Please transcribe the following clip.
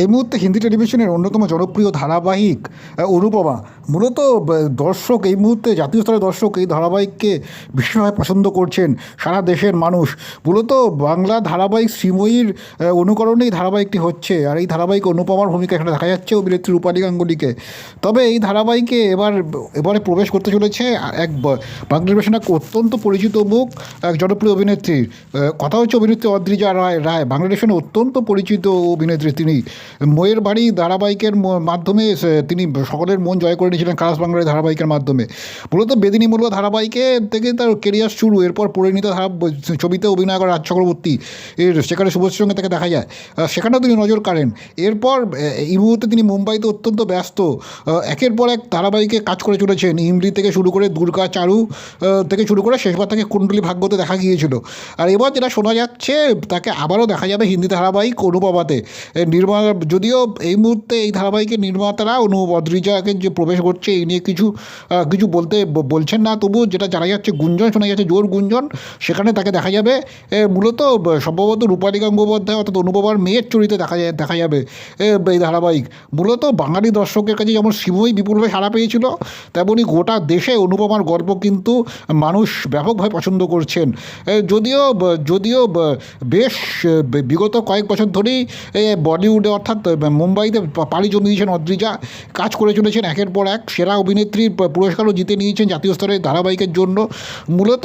এই মুহূর্তে হিন্দি টেলিভিশনের অন্যতম জনপ্রিয় ধারাবাহিক অনুপমা। মূলত দর্শক এই মুহূর্তে, জাতীয় স্তরের দর্শক এই ধারাবাহিককে ভীষণভাবে পছন্দ করছেন সারা দেশের মানুষ। মূলত বাংলা ধারাবাহিক শ্রীময়ীর অনুকরণেই ধারাবাহিকটি হচ্ছে। আর এই ধারাবাহিক অনুপমার ভূমিকা এখানে দেখা যাচ্ছে অভিনেত্রী রূপালী গাঙ্গুলিকে। তবে এই ধারাবাহিকে এবার, এবারে প্রবেশ করতে চলেছে এক বাংলা টেলিভিশনের এক অত্যন্ত পরিচিত মুখ, এক জনপ্রিয় অভিনেত্রীর। কথা হচ্ছে অভিনেত্রী অদ্রিজা রায় রায়। বাংলাদেশের অত্যন্ত পরিচিত অভিনেত্রী তিনি। ময়ের বাড়ি ধারাবাহিকের মাধ্যমে তিনি সকলের মন জয় করে নিয়েছিলেন কালাস বাংলার ধারাবাহিকের মাধ্যমে। মূলত বেদিনী মূল্য ধারাবাহিকে থেকে তার কেরিয়ার শুরু এরপর পরিণীত ধারা ছবিতে অভিনয় করা রাজ চক্রবর্তী এর সেখানে শুভশ্রীর সঙ্গে তাকে দেখা যায়। সেখানেও তিনি নজর কাড়েন। এরপর এই মুহূর্তে তিনি মুম্বাইতে অত্যন্ত ব্যস্ত। একের পর এক ধারাবাহিকে কাজ করে চলেছেন। ইমলি থেকে শুরু করে দুর্গা চারু থেকে শুরু করে শেষবার তাকে কুণ্ডলী ভাগ্যতে দেখা গিয়েছিল। আর এবার যেটা শোনা যাচ্ছে তাকে আবারও দেখা যাবে হিন্দি ধারাবাহিক অনুপমাতে। এ, নির্মা যদিও এই মুহূর্তে এই ধারাবাহিকের নির্মাতারা অনু অদ্রিজাকে যে প্রবেশ করছে, এই নিয়ে কিছু কিছু বলতে বলছেন না। তবু যেটা জানা যাচ্ছে, গুঞ্জন, শোনা যাচ্ছে জোর গুঞ্জন। সেখানে তাকে দেখা যাবে। মূলত সম্ভবত রূপালী গঙ্গোপাধ্যায় অর্থাৎ অনুপমার মেয়ের চরিত্রে দেখা যায়, দেখা যাবে এই ধারাবাহিক। মূলত বাঙালি দর্শকের কাছে যেমন শ্রীময়ী বিপুলভাবে সাড়া পেয়েছিল তেমনই গোটা দেশে অনুপমার গল্প কিন্তু মানুষ ব্যাপকভাবে পছন্দ করছেন। যদিও যদিও বেশ বিগত কয়েক বছর ধরেই বলিউডে অর্থাৎ মুম্বাইতে পাড়ি পাড়ি দিয়েছেন অদ্রিজা, কাজ করে চলেছেন একের পর এক সেরা অভিনেত্রীর পুরস্কারও জিতে নিয়েছেন জাতীয় স্তরের ধারাবাহিকের জন্য। মূলত